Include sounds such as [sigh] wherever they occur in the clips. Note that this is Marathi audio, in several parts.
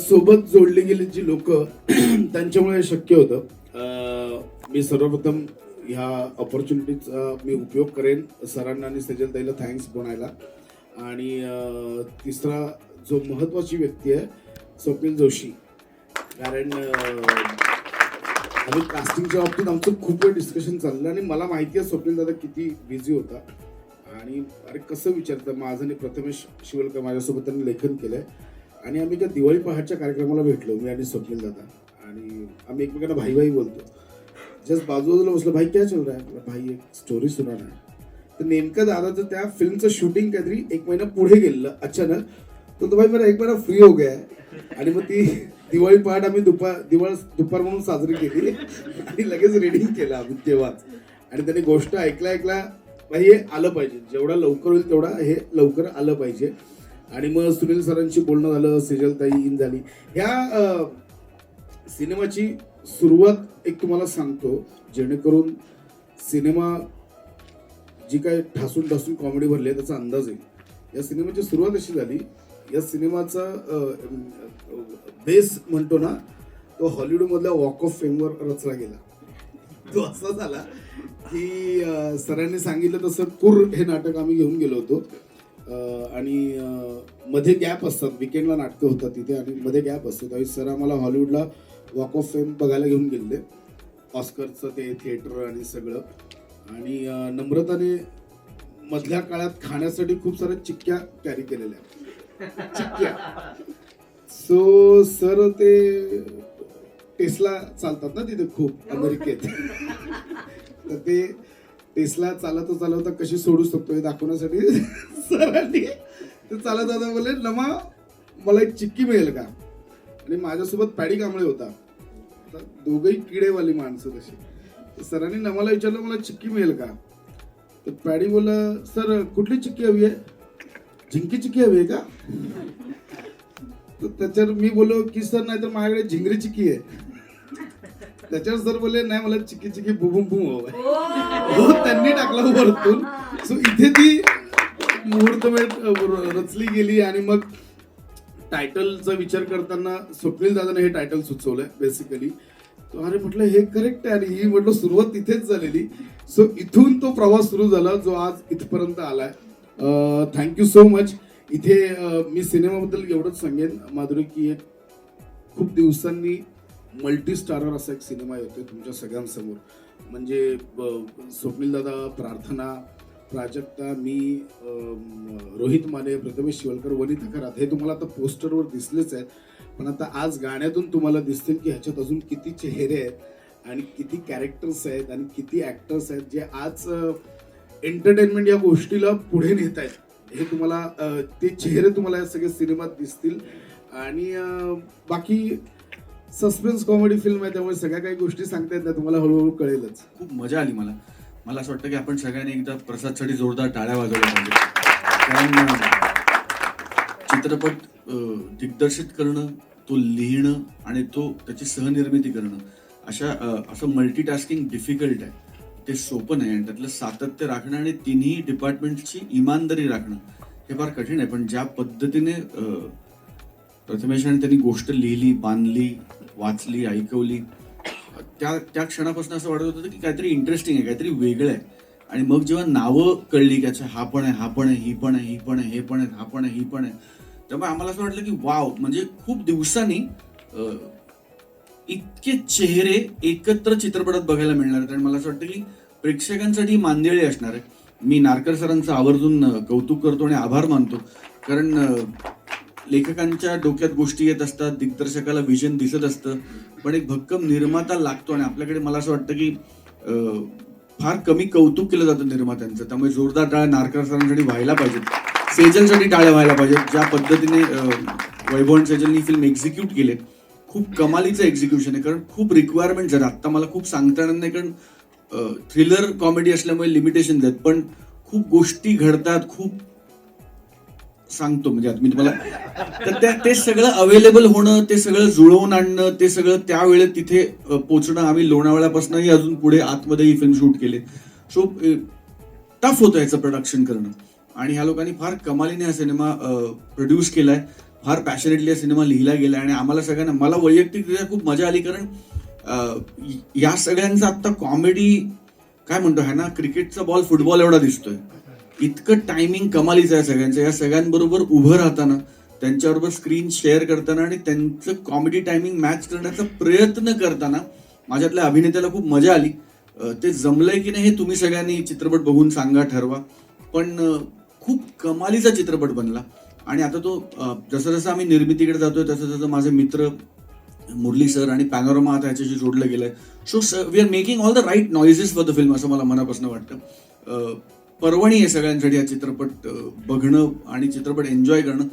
सोबत जोडली गेली जी लोक [clears throat] त्यांच्यामुळे शक्य होतं. मी सर्वप्रथम ह्या ऑपॉर्च्युनिटीचा मी उपयोग करेन सरांना आणि सजल ताईला थँक्स म्हणायला आणि तिसरा जो महत्वाची व्यक्ती आहे स्वप्नील जोशी. कारण आम्ही कास्टिंगच्या बाबतीत आमचं खूप वेळ डिस्कशन चाललं आणि मला माहिती आहे स्वप्नील दादा किती बिझी होता. आणि अरे कसं विचारतं माझं आणि प्रथमेश शिवलकर माझ्यासोबत त्यांनी लेखन केलं आहे आणि आम्ही त्या दिवाळी पहाटच्या कार्यक्रमाला भेटलो मी आणि स्वप्नील दादा आणि आम्ही एकमेकांना भाई भाई बोलतो. जस्ट बाजूबाजूला बसलो भाई काय चल रहा है? भाई एक स्टोरी सुनाना है. तर नेमकं दादाचं त्या फिल्मचं शूटिंग काहीतरी एक महिना पुढे गेलेलं अचानक. तर तो भाई मला एक महिना फ्री हो गया आणि मग ती दिवाळी पहाट आम्ही दुपार दिवाळ दुपार म्हणून साजरी केली. आणि लगेच रिडिंग केलं आम्ही तेव्हाच. आणि त्याने गोष्ट ऐकल्या ऐकल्या भाई हे आलं पाहिजे. जेवढा लवकर होईल तेवढा हे लवकर आलं पाहिजे. आणि मग सुनील सरांशी बोलणं झालं सेजलताई इन झाली. ह्या सिनेमाची सुरुवात एक तुम्हाला सांगतो जेणेकरून सिनेमा जी काय ठासून ठासून कॉमेडी भरली आहे त्याचा अंदाज येईल या सिनेमाची सुरुवात अशी झाली या सिनेमाचा बेस म्हणतो ना तो हॉलिवूडमधल्या वॉक ऑफ फेमवर रचला गेला. तो असा झाला की सरांनी सांगितलं तसं कुर हे नाटक आम्ही घेऊन गेलो होतो. आणि मध्ये गॅप असतात. विकेंडला नाटकं होतात तिथे आणि मध्ये गॅप असतो. त्यावेळी सर आम्हाला हॉलिवूडला वॉक ऑफ फेम बघायला घेऊन गेले ऑस्करचं ते थिएटर आणि सगळं. आणि नम्रताने मधल्या काळात खाण्यासाठी खूप साऱ्या चिक्क्या कॅरी केलेल्या. चिक्क्या. सो सर ते टेस्ला चालतात ना तिथे खूप अमेरिकेत. तर ते टेस्ला चालवता चालवता कशी सोडू शकतो हे दाखवण्यासाठी? [laughs] सरांनी ते चालत जाता बोलले नमा मला एक चिक्की मिळेल का? आणि माझ्यासोबत पॅडी कांबळे होता. दोघंही किडेवाली माणसं तशी. तर सरांनी नमाला विचारलं मला चिक्की मिळेल का? तर पॅडी बोलला सर कुठली चिक्की हवी आहे? झिंकी चिक्की हवी आहे का? तर त्याच्यावर मी बोललो की सर नाही तर माझ्याकडे झिंगरी चिक्की आहे. त्याच्यावर सर बोलले नाही मला चिक्की चिक्की बुबुम बुम हवं हो त्यांनी टाकला वरतून. सो इथे ती मुहूर्तमेढ रचली गेली आणि मग टायटलचा विचार करताना स्वप्नील दादाने हे टायटल सुचवलंय बेसिकली तो अरे म्हटलं हे करेक्ट आहे आणि ही म्हटलं सुरुवात तिथेच झालेली. सो इथून तो प्रवास सुरू झाला जो आज इथपर्यंत आलाय. थँक्यू सो मच इथे मी सिनेमाबद्दल एवढंच सांगेन. माधुरी की खूप दिवसांनी मल्टी स्टारवर असा एक सिनेमा येतोय तुमच्या सगळ्यांसमोर. म्हणजे स्वप्नीलदादा प्रार्थना प्राजक्ता मी रोहित माने प्रथमेश शिवलकर वनिता खरात हे तुम्हाला आता पोस्टरवर दिसलेच आहेत. पण आता आज गाण्यातून तुम्हाला दिसतील की ह्याच्यात अजून किती चेहरे आहेत आणि किती कॅरेक्टर्स आहेत आणि किती ॲक्टर्स आहेत जे आज एंटरटेनमेंट या गोष्टीला पुढे नेत आहेत. हे तुम्हाला ते चेहरे तुम्हाला या सगळ्या सिनेमात दिसतील. आणि बाकी सस्पेन्स कॉमेडी फिल्म आहे त्यामुळे सगळ्या काही गोष्टी सांगता येत तुम्हाला हळूहळू कळेलच. खूप मजा आली मला. मला असं वाटतं की आपण सगळ्यांनी एकदा प्रसादसाठी जोरदार टाळ्या वाजवल्या पाहिजे कारण चित्रपट दिग्दर्शित करणं तो लिहिणं आणि तो त्याची सहनिर्मिती करणं अशा असं मल्टीटास्किंग डिफिकल्ट आहे. ते सोपं नाही आणि त्यातलं सातत्य राखणं आणि तिन्ही डिपार्टमेंटची इमानदारी राखणं हे फार कठीण आहे. पण ज्या पद्धतीने प्रथमेश प्रथमेशाने त्यांनी गोष्ट लिहिली बांधली वाचली ऐकवली. त्या त्या क्षणापासून असं वाटत होतं की काहीतरी इंटरेस्टिंग आहे काहीतरी वेगळं आहे. आणि मग जेव्हा नावं कळली की अच्छा हा पण आहे हा पण आहे ही पण आहे ही पण आहे हे पण आहे हा पण आहे ही पण आहे त्यामुळे आम्हाला असं वाटलं की वाव म्हणजे खूप दिवसांनी इतके चेहरे एकत्र चित्रपटात बघायला मिळणार आहेत. आणि मला असं वाटतं की प्रेक्षकांसाठी मांदेळी असणार आहे. मी नारकर सरांचं आवर्जून कौतुक करतो आणि आभार मानतो. कारण लेखकांच्या डोक्यात गोष्टी येत असतात दिग्दर्शकाला विजन दिसत असतं पण एक भक्कम निर्माता लागतो आणि आपल्याकडे मला असं वाटतं की फार कमी कौतुक केलं जातं निर्मात्यांचं. त्यामुळे जोरदार टाळ्या नारकर सरांसाठी व्हायला पाहिजेत. सेजलसाठी टाळ्या व्हायला पाहिजेत ज्या पद्धतीने वैभव आणि सेजलनी फिल्म एक्झिक्यूट केले खूप कमालीचं एक्झिक्युशन आहे कारण खूप रिक्वायरमेंट झालं आत्ता मला खूप सांगता येणार नाही कारण थ्रिलर कॉमेडी असल्यामुळे लिमिटेशन आहेत पण खूप गोष्टी घडतात खूप सांगतो म्हणजे मी तुम्हाला तर त्या ते सगळं अवेलेबल होणं ते सगळं जुळवून आणणं ते सगळं त्यावेळेत तिथे पोचणं. आम्ही लोणावळ्यापासूनही अजून पुढे आतमध्येही फिल्म शूट केले सो टफ होतं याचं प्रोडक्शन करणं. आणि ह्या लोकांनी फार कमालीने हा सिनेमा प्रोड्यूस केलाय. फार पॅशनेटली सिनेमा लिहिला गेला आणि आम्हाला सगळ्यांना मला वैयक्तिकरित्या खूप मजा आली कारण या सगळ्यांचा आत्ता कॉमेडी काय म्हणतो ह्या ना क्रिकेटचा बॉल फुटबॉल एवढा दिसतोय. इतकं टायमिंग कमालीचं आहे सगळ्यांचं. या सगळ्यांबरोबर उभं राहताना त्यांच्याबरोबर स्क्रीन शेअर करताना आणि त्यांचं कॉमेडी टायमिंग मॅच करण्याचा प्रयत्न करताना माझ्यातल्या अभिनेत्याला खूप मजा आली. ते जमलंय की नाही हे तुम्ही सगळ्यांनी चित्रपट बघून सांगा ठरवा. पण खूप कमालीचा चित्रपट बनला. आणि आता तो जसं जसं आम्ही निर्मितीकडे जातोय तसं तसं माझे मित्र मुरली सर आणि पॅनोरमा आता ह्याच्याशी जोडलं गेलं आहे so we are making all the right noises for the film असं मला मनापासून वाटतं. पर्वणी आहे सगळ्यांसाठी हा चित्रपट बघणं आणि चित्रपट एन्जॉय करणं.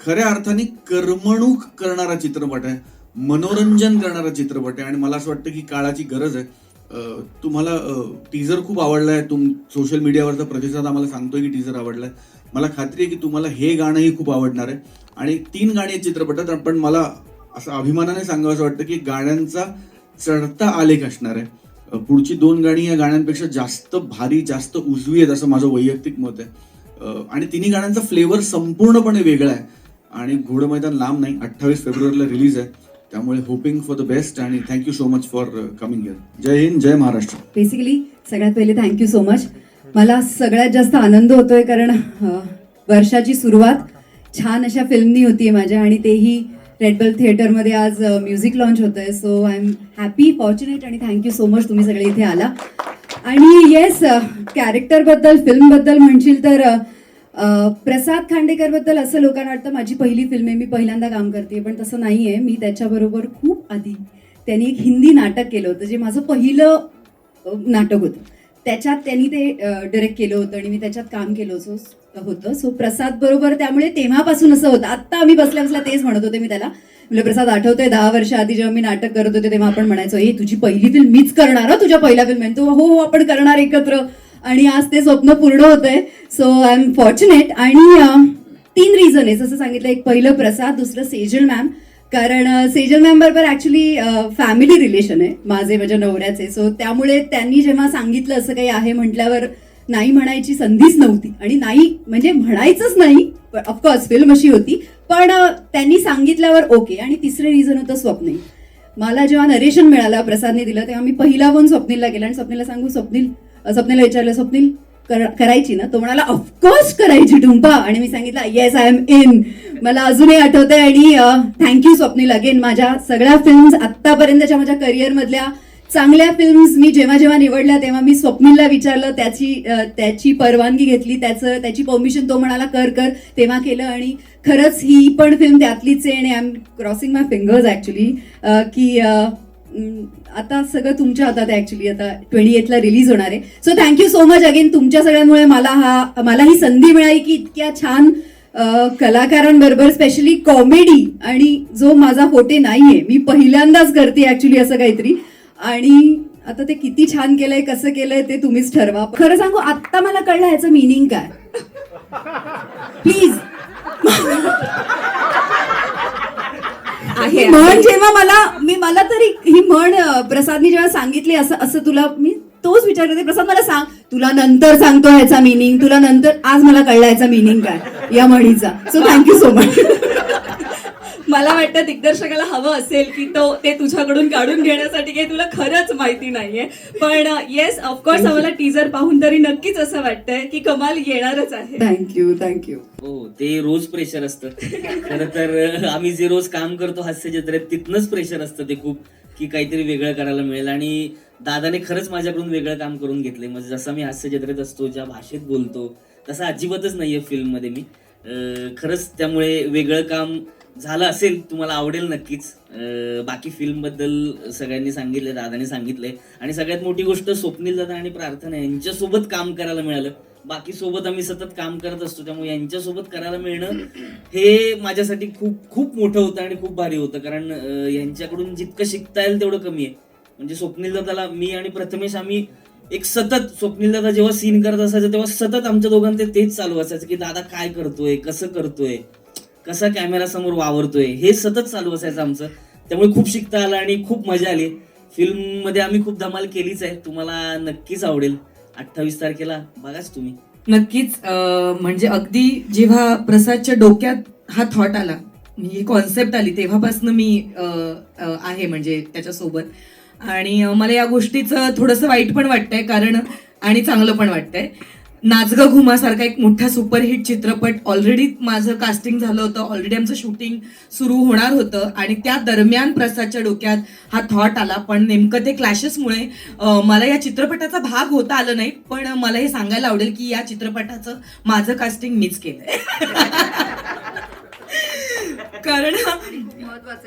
खऱ्या अर्थाने करमणूक करणारा चित्रपट आहे मनोरंजन करणारा चित्रपट आहे. आणि मला असं वाटतं की काळाची गरज आहे. तुम्हाला टीझर खूप आवडला आहे तुम सोशल मीडियावरचा प्रतिसाद आम्हाला सांगतोय की टीझर आवडला आहे मला खात्री आहे की तुम्हाला हे गाणंही खूप आवडणार आहे. आणि तीन गाणी चित्रपटात पण मला असं अभिमानाने सांगावं असं वाटतं की गाण्यांचा चढता आलेख असणार आहे. पुढची दोन गाणी या गाण्यांपेक्षा जास्त भारी जास्त उजवी आहेत असं माझं वैयक्तिक मत आहे. आणि तिन्ही गाण्यांचा फ्लेवर संपूर्णपणे वेगळा आहे. आणि घोडं मैदान लांब नाही अठ्ठावीस फेब्रुवारीला रिलीज आहे. त्यामुळे होपिंग फॉर द बेस्ट आणि thank you so much for coming here Jai Hind Jai Maharashtra. Basically सगळ्यात पहिले थँक्यू सो मच मला सगळ्यात जास्त आनंद होतोय कारण वर्षाची सुरुवात छान अशा फिल्मनी होती माझ्या आणि तेही रेडबल थिएटरमध्ये आज म्युझिक लॉन्च होत आहे so I am happy fortunate आणि थँक्यू सो मच तुम्ही सगळे इथे आला. आणि येस कॅरेक्टरबद्दल फिल्मबद्दल म्हणशील तर प्रसाद खांडेकरबद्दल असं लोकांना वाटतं माझी पहिली फिल्म आहे मी पहिल्यांदा काम करते पण तसं नाही आहे मी त्याच्याबरोबर खूप आधी त्यांनी एक हिंदी नाटक केलं होतं जे माझं पहिलं नाटक होतं. त्याच्यात त्यांनी ते डिरेक्ट केलं होतं आणि मी त्याच्यात काम केलं होतं होतं. सो प्रसाद बरोबर त्यामुळे तेव्हापासून असं होतं. आत्ता आम्ही बसल्या बसल्या तेच म्हणत होते मी त्याला. म्हणजे प्रसाद आठवतोय दहा वर्ष आधी जेव्हा मी नाटक करत होते तेव्हा आपण म्हणायचो हे तुझी पहिली फिल्म मीच करणार तुझ्या पहिल्या फिल्म तो हो हो आपण करणार एकत्र. आणि आज ते स्वप्न पूर्ण होत आहे सो आय एम फॉर्च्युनेट आणि तीन रिझन आहे जसं सांगितलं एक पहिलं प्रसाद दुसरं सेजल मॅम कारण सेजल मॅम बरोबर ऍक्च्युली फॅमिली रिलेशन आहे माझे माझ्या नवऱ्याचे. सो त्यामुळे त्यांनी जेव्हा सांगितलं असं काही आहे म्हटल्यावर नाही म्हणायची संधीच नव्हती. आणि नाही म्हणजे म्हणायचंच नाही ऑफकोर्स फिल्म अशी होती. पण त्यांनी सांगितल्यावर ओके आणि तिसरं रिझन होतं स्वप्नील मला जेव्हा नरेशन मिळालं प्रसादने दिलं तेव्हा मी पहिला पण स्वप्नीलला गेला. आणि स्वप्नीला सांगू स्वप्नील स्वप्नीला विचारलं स्वप्नील करायची ना? तो म्हणाला ऑफकोर्स करायची टुंपा आणि मी सांगितलं येस आय एम इन मला अजूनही आठवतंय आणि थँक्यू स्वप्नील अगेन माझ्या सगळ्या फिल्म्स आत्तापर्यंतच्या माझ्या करिअरमधल्या चांगल्या फिल्म्स मी जेव्हा जेव्हा निवडल्या तेव्हा मी स्वप्नीलला विचारलं त्याची त्याची परवानगी घेतली त्याचं त्याची परमिशन तो म्हणाला कर कर तेव्हा केलं. आणि खरंच ही पण फिल्म त्यातलीच आहे आणि I am crossing my fingers actually की आता सगळं तुमच्या हातात आहे ॲक्च्युली आता ट्वेंटी एथला रिलीज होणार आहे. So thank you so much again तुमच्या सगळ्यांमुळे मला हा मला ही संधी मिळाली की इतक्या छान कलाकारांबरोबर स्पेशली कॉमेडी आणि जो माझा फोटे नाहीये मी पहिल्यांदाच करते ऍक्च्युली असं काहीतरी. आणि आता ते किती छान केलंय कसं केलंय ते तुम्हीच ठरवा. खरं सांगू आत्ता मला कळलं ह्याचं मिनिंग काय. प्लीज म्हण. जेव्हा मला मी मला तरी ही म्हण प्रसादनी जेव्हा सांगितली असं असं तुला मी तोच विचार करते प्रसाद मला सांग तुला नंतर सांगतो ह्याचा मिनिंग तुला नंतर आज मला कळला ह्याचा मिनिंग काय. या म्हणीचा. So thank you so much मला वाटतं दिग्दर्शकाला हवं असेल की तो ते तुझ्याकडून काढून घेण्यासाठी काही तुला खरंच माहिती नाहीये. पण येस ऑफकोर्स आम्हाला टीजर पाहून तरी नक्कीच असं वाटतंय की कमाल येणारच आहे. थँक्यू थँक्यू हो ते रोज प्रेशर असतं. खरं तर अं, आम्ही जे रोज काम करतो हास्य जत्रेत तिथनंच प्रेशर असतं ते खूप की काहीतरी वेगळं करायला मिळेल. आणि दादाने खरंच माझ्याकडून वेगळं काम करून घेतलंय. म्हणजे जसं मी हास्य जत्रेत असतो ज्या भाषेत बोलतो तसं अजिबातच नाहीये फिल्ममध्ये मी. खरंच त्यामुळे वेगळं काम झालं असेल तुम्हाला आवडेल नक्कीच. बाकी फिल्मबद्दल सगळ्यांनी सांगितले दादाने सांगितलंय. आणि सगळ्यात मोठी गोष्ट स्वप्नील दादा आणि प्रार्थना यांच्यासोबत काम करायला मिळालं. बाकी सोबत आम्ही सतत काम करत असतो त्यामुळे यांच्यासोबत करायला मिळणं हे माझ्यासाठी खूप खूप मोठं होतं आणि खूप भारी होतं. कारण यांच्याकडून जितकं शिकता येईल तेवढं कमी आहे. म्हणजे स्वप्नील दादाला मी आणि प्रथमेश आम्ही एक सतत स्वप्नील दादा जेव्हा सीन करत असायचं तेव्हा सतत आमच्या दोघांचे तेच चालू असायचं की दादा काय करतोय? कसं करतोय? कसा कॅमेरा समोर वावरतोय? हे सतत चालू असायचं आमचं. त्यामुळे खूप शिकता आलं आणि खूप मजा आली. फिल्ममध्ये आम्ही खूप धमाल केलीच आहे. तुम्हाला नक्कीच आवडेल. अठ्ठावीस तारखेला बघाच तुम्ही. नक्कीच. म्हणजे अगदी जेव्हा प्रसादच्या डोक्यात हा थॉट आला ही कॉन्सेप्ट आली तेव्हापासून मी आहे म्हणजे त्याच्यासोबत. आणि मला या गोष्टीचं थोडंसं वाईट पण वाटतंय कारण आणि चांगलं पण वाटतंय. नाचगा घुमासारखा एक मोठा सुपरहिट चित्रपट ऑलरेडी माझं कास्टिंग झालं होतं ऑलरेडी आमचं शूटिंग सुरू होणार होतं आणि त्या दरम्यान प्रसादच्या डोक्यात हा थॉट आला. पण नेमकं ते क्लॅशेसमुळे मला या चित्रपटाचा भाग होता आलं नाही पण मला हे सांगायला आवडेल की या चित्रपटाचं माझं कास्टिंग मीच केलंय. [laughs] कारण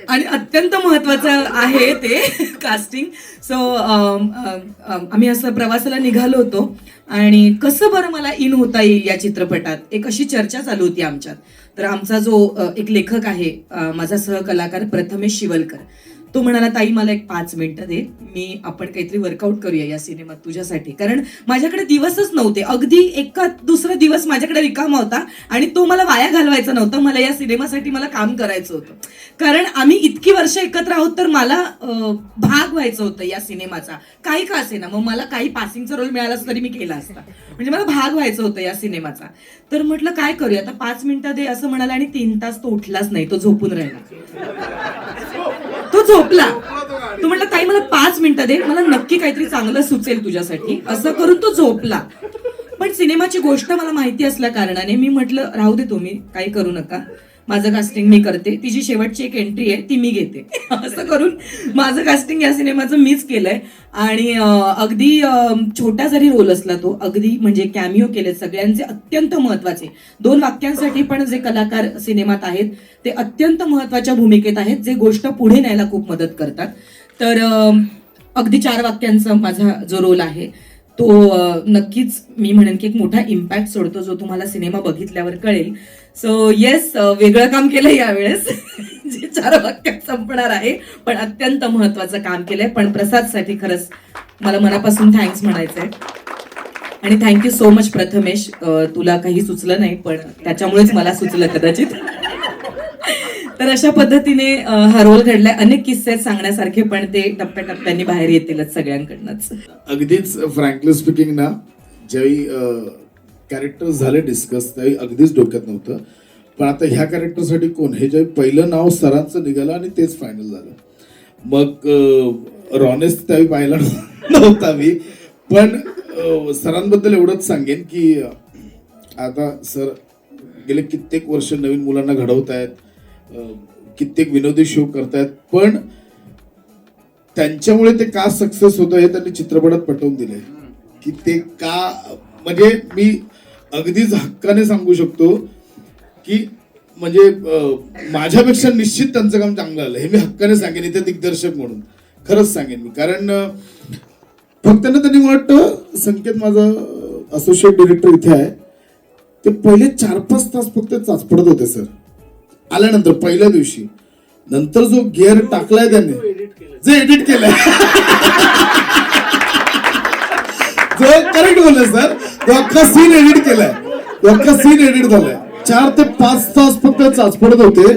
आणि अत्यंत महत्वाचं आहे ते कास्टिंग सो आम्ही असं प्रवासाला निघालो होतो आणि कसं बरं मला इन होता येईल या चित्रपटात? एक अशी चर्चा चालू होती आमच्यात. तर आमचा जो एक लेखक आहे माझा सहकलाकार प्रथमेश शिवलकर. तो म्हणाला ताई मला एक पाच मिनिटं दे. मी आपण काहीतरी वर्कआउट करूया या सिनेमात तुझ्यासाठी. कारण माझ्याकडे दिवसच नव्हते. अगदी एका दुसरा दिवस माझ्याकडे रिकामा होता आणि तो मला वाया घालवायचा नव्हता. मला या सिनेमासाठी मला काम करायचं होतं. कारण आम्ही इतकी वर्ष एकत्र आहोत तर मला भाग व्हायचं होतं या सिनेमाचा काही का असे ना मग मला काही पासिंगचा रोल मिळाला असं तरी मी केला असता. म्हणजे मला भाग व्हायचं होतं या सिनेमाचा तर म्हटलं काय करूया? आता पाच मिनिटं दे असं म्हणाला आणि तीन तास तो उठलाच नाही तो झोपून राहिला. हो. झोपला. तो म्हटलं ताई मला पाच मिनिटं दे. मला नक्की काहीतरी चांगलं सुचेल तुझ्यासाठी. असं करून तो झोपला. पण सिनेमाची गोष्ट मला माहिती असल्या कारणाने मी म्हटलं राहू दे तुम्ही काही करू नका. माझं कास्टिंग मी करते. तिची शेवटची एक एंट्री आहे ती मी घेते. [laughs] असं करून माझं कास्टिंग या सिनेमाचं मीच केलंय. आणि अगदी छोटा जरी रोल असला तो अगदी म्हणजे कॅमिओ केले सगळ्यांचे अत्यंत महत्त्वाचे. दोन वाक्यांसाठी पण जे कलाकार सिनेमात आहेत ते अत्यंत महत्त्वाच्या भूमिकेत आहेत जे गोष्ट पुढे न्यायला खूप मदत करतात. तर अगदी चार वाक्यांचा माझा जो रोल आहे तो नक्कीच मी म्हणेन की एक मोठा इम्पॅक्ट सोडतो जो तुम्हाला सिनेमा बघितल्यावर कळेल. सो येस वेगळं काम केलं यावेळेस [laughs] जे चार वाक्यात संपणार आहे पण अत्यंत महत्वाचं काम केलंय. पण प्रसादसाठी खरंच मला मनापासून थँक्स म्हणायचंय. आणि थँक्यू सो मच प्रथमेश. तुला काही सुचलं नाही पण त्याच्यामुळेच मला सुचलं कदाचित. तर अशा पद्धतीने हा रोल घडलाय. अनेक किस्से आहेत सांगण्यासारखे पण ते टप्प्याटप्प्यांनी बाहेर येतीलच सगळ्यांकडनंच. अगदीच फ्रँकली स्पीकिंग ना ज्यावेळी कॅरेक्टर झाले डिस्कस त्यावेळी अगदीच डोक्यात नव्हतं. पण आता ह्या कॅरेक्टरसाठी कोण? हे जे पहिलं नाव सरांचं निघालं आणि तेच फायनल झालं. मग रॉनेस त्यावेळी पाहिला [laughs] नव्हता मी. पण सरांबद्दल एवढंच सांगेन की आता सर गेले कित्येक वर्ष नवीन मुलांना घडवत आहेत कित्येक विनोदी शो करतायत पण त्यांच्यामुळे ते का सक्सेस होतं हे त्यांनी चित्रपटात पटवून दिले की ते का म्हणजे मी अगदीच हक्काने सांगू शकतो की म्हणजे माझ्यापेक्षा निश्चित त्यांचं काम चांगलं आलं. हे मी हक्काने सांगेन इथे दिग्दर्शक म्हणून. खरंच सांगेन मी. कारण फक्त ना त्यांनी मला वाटतं संकेत माझा असोसिएट डिरेक्टर इथे आहे. ते पहिले चार पाच तास फक्त चाचपडत होते सर आल्यानंतर पहिल्या दिवशी नंतर जो गिअर टाकलाय त्यांनी जे एडिट केलंय. जो करेक्ट बोलले सर तो अख्खा सीन एडिट केलाय. तो अख्खा सीन एडिट झालाय. चार ते पाच तास फक्त चाचपडत होते.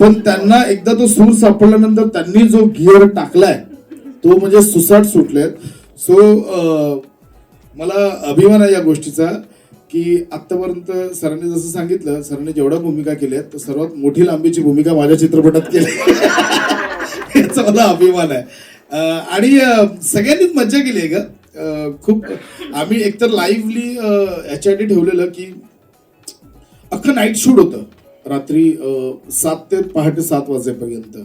पण त्यांना एकदा तो सूर सापडल्यानंतर त्यांनी जो गिअर टाकलाय तो म्हणजे सुसाट सुटलेत. सो मला अभिमान आहे या गोष्टीचा. की आतापर्यंत सरांनी जसं सांगितलं सरांनी जेवढ्या भूमिका केल्या तर सर्वात मोठी लांबीची भूमिका माझ्या चित्रपटात केली. याचा मला अभिमान आहे. आणि सगळ्यांनीच मज्जा केली आहे ग. खूप आम्ही एकतर लाईव्हली ह्याच्यासाठी ठेवलेलं की अख्खं नाईट शूट होतं. रात्री सात ते पहाटे सात वाजेपर्यंत.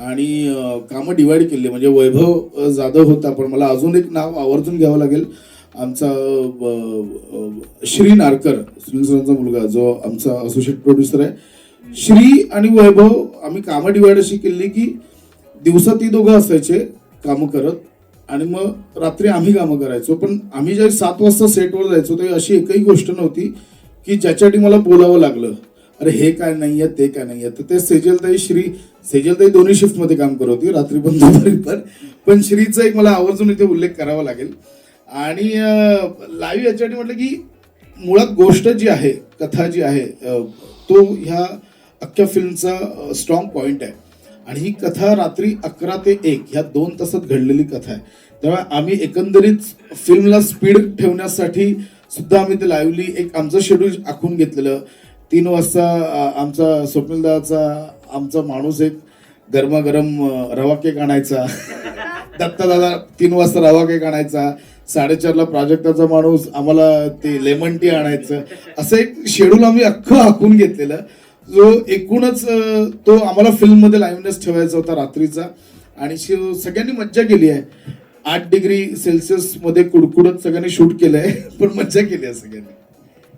आणि कामं डिवाईड केले. म्हणजे वैभव जाधव होता पण मला अजून एक नाव आवर्जून घ्यावं लागेल. आमचा श्री नारकर सुनील सरांचा मुलगा जो आमचा असोसिएट प्रोड्युसर आहे. श्री आणि वैभव आम्ही कामं डिवाइड अशी केली की दिवसात ती दोघं असायचे कामं करत. आणि मग रात्री आम्ही कामं करायचो. पण आम्ही ज्या सात वाजता सेटवर जायचो तेव्हा अशी एकही गोष्ट नव्हती की ज्याच्यासाठी मला बोलावं लागलं. अरे हे काय नाही आहे ते काय नाही आहे. तर ते सेजलताई श्री सेजलताई दोन्ही शिफ्टमध्ये काम करत होती रात्री पण दुपारी पण. पण श्रीचा एक मला आवर्जून इथे उल्लेख करावा लागेल. आणि लाईव्ह याच्यासाठी म्हटलं की मुळात गोष्ट जी आहे कथा जी आहे तो ह्या अख्ख्या फिल्मचा स्ट्रॉंग पॉईंट आहे. आणि ही कथा रात्री अकरा ते एक ह्या दोन तासात घडलेली कथा आहे. त्यामुळे आम्ही एकंदरीत फिल्मला स्पीड ठेवण्यासाठी सुद्धा आम्ही ते लाईव्हली एक आमचं शेड्यूल आखून घेतलेलं. तीन वाजता आमचा स्वप्नदाचा आमचा माणूस एक गरमागरम रवा केक आणायचा. [laughs] दत्तादादा तीन वाजता रवा केक आणायचा. साडेचारला प्राजक्ताचा माणूस आम्हाला ते लेमन टी आणायचं. असं एक शेड्यूल आम्ही अख्खं आखून घेतलेलं. जो एकूणच तो आम्हाला फिल्ममध्ये लाईव्हनेस ठेवायचा होता रात्रीचा. आणि सगळ्यांनी मज्जा केली आहे. आठ डिग्री सेल्सिअसमध्ये कुडकुडत सगळ्यांनी शूट केलं आहे पण मज्जा केली आहे सगळ्यांनी.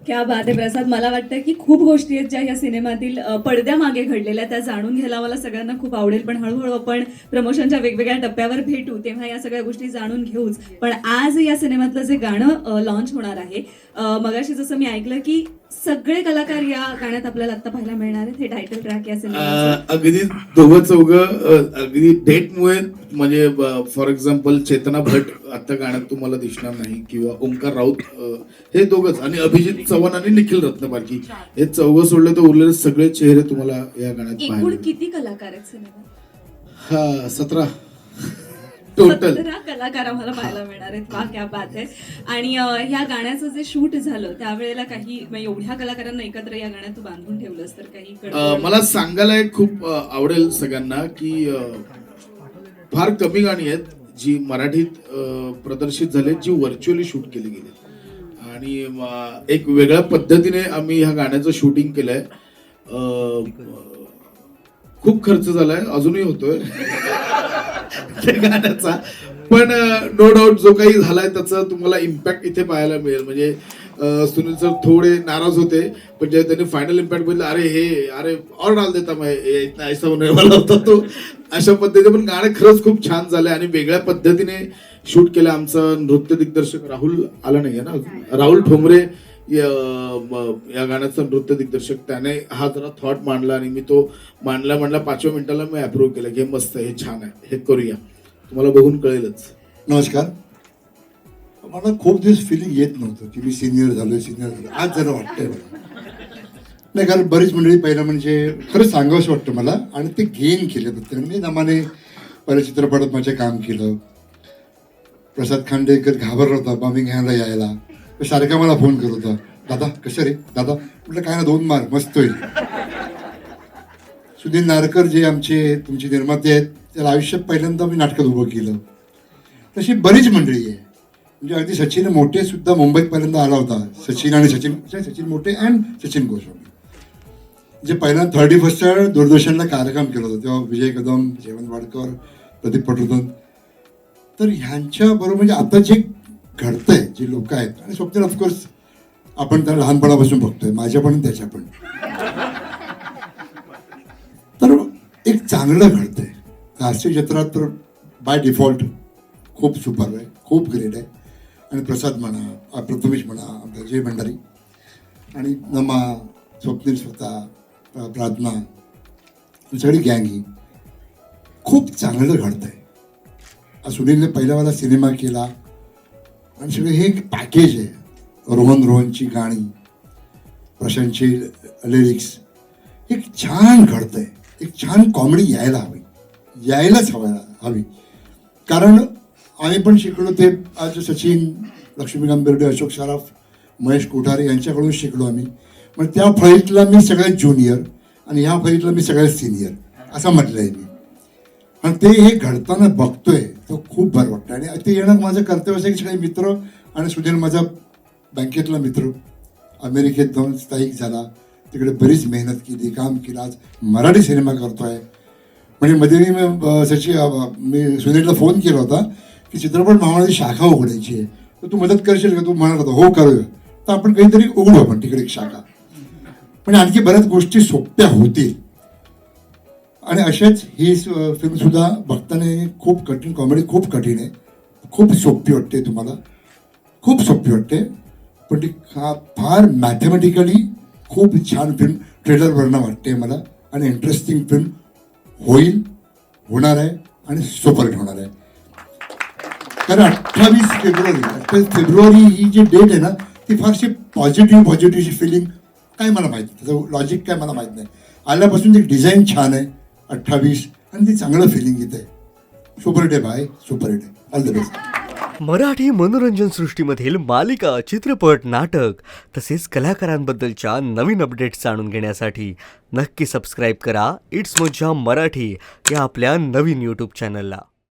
क्या बात आहे प्रसाद. मला वाटतं की खूप गोष्टी आहेत ज्या या सिनेमातील पडद्या पडद्यामागे घडलेल्या त्या जाणून घ्यायला मला सगळ्यांना खूप आवडेल. पण हळूहळू आपण प्रमोशनच्या वेगवेगळ्या टप्प्यावर भेटू तेव्हा या सगळ्या गोष्टी जाणून घेऊच. पण आज या सिनेमातलं जे गाणं लॉन्च होणार आहे मगाशी जसं मी ऐकलं की सगळे कलाकार या गाण्यात आपल्याला आता पाहायला मिळणार आहेत. हे टायटल ट्रॅक या सिनेमाचं. अगदी दोघं चौघ अगदी डेटमुळे म्हणजे फॉर एक्झाम्पल चेतना भट आता गाण्यात तुम्हाला दिसणार नाही किंवा ओंकार राऊत अं, हे दोघच. आणि अभिजित चव्हाण आणि निखिल रत्नबारकी. हे चौघ सोडले तर उरलेले सगळे चेहरे तुम्हाला या गाण्यात एकूण किती कलाकार आहेत सिनेमात? हा सतरा. टोटल कलाकार आम्हाला पाहायला मिळणार आहेत. वा क्या बात आहे. आणि ह्या गाण्याचं जे शूट झालं त्यावेळेला काही एवढ्या कलाकारांना एकत्र या गाण्यात तू बांधून ठेवलंस तर काही मला सांगायला एक खूप आवडेल सगळ्यांना की फार कमी गाणी आहेत जी मराठीत प्रदर्शित झाली जी व्हर्च्युअली शूट केली गेली आणि एक वेगळ्या पद्धतीने आम्ही ह्या गाण्याचं शूटिंग केलंय. खूप खर्च झालाय अजूनही होतोय. त्या गाण्याचा. पण नो डाऊट जो काही झालाय त्याचा तुम्हाला इम्पॅक्ट इथे पाहायला मिळेल. म्हणजे सुनील सर थोडे नाराज होते पण जेव्हा त्यांनी फायनल इम्पॅक्ट बघितलं अरे हे अरे और डाल देता मैं ऐसा होने होता तो. अशा पद्धतीने पण गाणं खरंच खूप छान झालंय आणि वेगळ्या पद्धतीने शूट केलं आमचं नृत्य दिग्दर्शक राहुल आला नाही ना राहुल ठोंबरे या या गाण्याचा नृत्य दिग्दर्शक त्याने हा जरा थॉट मांडला आणि मी तो मांडला मांडला. पाचव्या मिनिटाला मी अप्रूव्ह केलं की हे मस्त आहे, हे छान आहे हे करूया. तुम्हाला बघून कळेलच. नमस्कार. मला खूप दिवस फिलिंग येत नव्हतं की मी सिनियर झालोय सिनियर झालो आज जरा वाटतंय मला. नाही कारण बरीच मंडळी पहिलं म्हणजे खरंच सांगावंसं वाटतं मला आणि ते गेन केले प्रत्येकाने. म्हणजे मी नमाने बऱ्याच चित्रपटात माझे काम केलं. प्रसाद खांडेकर घाबरला होता बॉम्बिंग घ्यायला यायला. तो सारखा मला फोन करत होता. दादा कसं रे? दादा म्हटलं काय ना दोन मार मस्त होईल. सुधीर नारकर जे आमचे तुमचे निर्माते आहेत त्याला आयुष्यात पहिल्यांदा मी नाटकात उभं केलं. तशी बरीच मंडळी आहे. म्हणजे अगदी सचिन मोठे सुद्धा मुंबईत पहिल्यांदा आला होता. सचिन आणि सचिन सचिन मोठे अँड सचिन गोस्वामी. जे पहिला थर्टी फर्स्ट दूरदर्शनला कार्यक्रम केला होता तेव्हा विजय कदम जेवण वाडकर प्रदीप पटवर्धन. तर ह्यांच्या बरोबर म्हणजे आता जे घडतंय जे लोक आहेत आणि स्वप्नील ऑफकोर्स आपण त्या लहानपणापासून बघतोय माझ्या पण त्याच्या पण तर एक चांगलं घडतंय. हास्य क्षेत्रात तर बाय डिफॉल्ट खूप सुपर आहे खूप ग्रेट आहे. आणि प्रसाद म्हणा प्रथमेश म्हणा आपल्या जय भंडारी. आणि नमा स्वप्नील स्वतः प्रार्थना सगळी गँग ही. खूप चांगलं घडतंय. आज सुनीलने पहिल्यावाला सिनेमा केला. आणि सगळं हे एक पॅकेज आहे. रोहन रोहनची गाणी प्रशांतची लिरिक्स एक छान घडतं आहे एक छान कॉमेडी यायला हवी. यायलाच हवायला हवी. कारण आम्ही पण शिकलो ते आज सचिन लक्ष्मीकांत बेर्डे अशोक सराफ महेश कोठारे यांच्याकडून शिकलो आम्ही. पण त्या फळीतला मी सगळ्यात ज्युनियर आणि ह्या फळीतला मी सगळ्यात सिनियर असं म्हटलं आहे मी. आणि ते हे घडताना बघतोय. तो खूप बरं वाटतं. आणि ते येणं माझं कर्तव्य काही मित्र आणि सुनील माझा बँकेतला मित्र. अमेरिकेत जाऊन स्थायिक झाला. तिकडे बरीच मेहनत केली काम केलं. आज मराठी सिनेमा करतोय. म्हणजे मध्ये मी त्याची मी सुनीलला फोन केला होता की चित्रपट महामंडळाची शाखा उघडायची आहे. तर तू मदत करशील का? तू म्हणत होता हो करूया. तर आपण काहीतरी उघडू आपण तिकडे एक शाखा. पण आणखी बऱ्याच गोष्टी सोप्या होतील. आणि असेच ही फिल्मसुद्धा बघताना खूप कठीण कॉमेडी खूप कठीण आहे. खूप सोपी वाटते तुम्हाला. खूप सोपी वाटते. पण ती खा फार मॅथमॅटिकली खूप छान फिल्म ट्रेलरवरनं वाटते मला. आणि इंटरेस्टिंग फिल्म होईल होणार आहे आणि सुपरहिट होणार आहे. कारण अठ्ठावीस फेब्रुवारी अठ्ठावीस फेब्रुवारी ही जी डेट आहे ना ती फारशी पॉझिटिव्ह पॉझिटिव्हची फिलिंग काय मला माहीत नाही. त्याचं लॉजिक काय मला माहीत नाही. आल्यापासून ती डिझाईन छान आहे. अठ्ठावीस आणि ते चांगलं फिलिंग येत आहे super day by super day all the best Marathi मनोरंजन सृष्टीमधील मालिका चित्रपट नाटक तसेच कलाकारांबद्दलच्या नवीन अपडेट्स जाणून घेण्यासाठी नक्की सबस्क्राईब करा. इट्स मज्जा मराठी या आपल्या नवीन यूट्यूब चॅनलला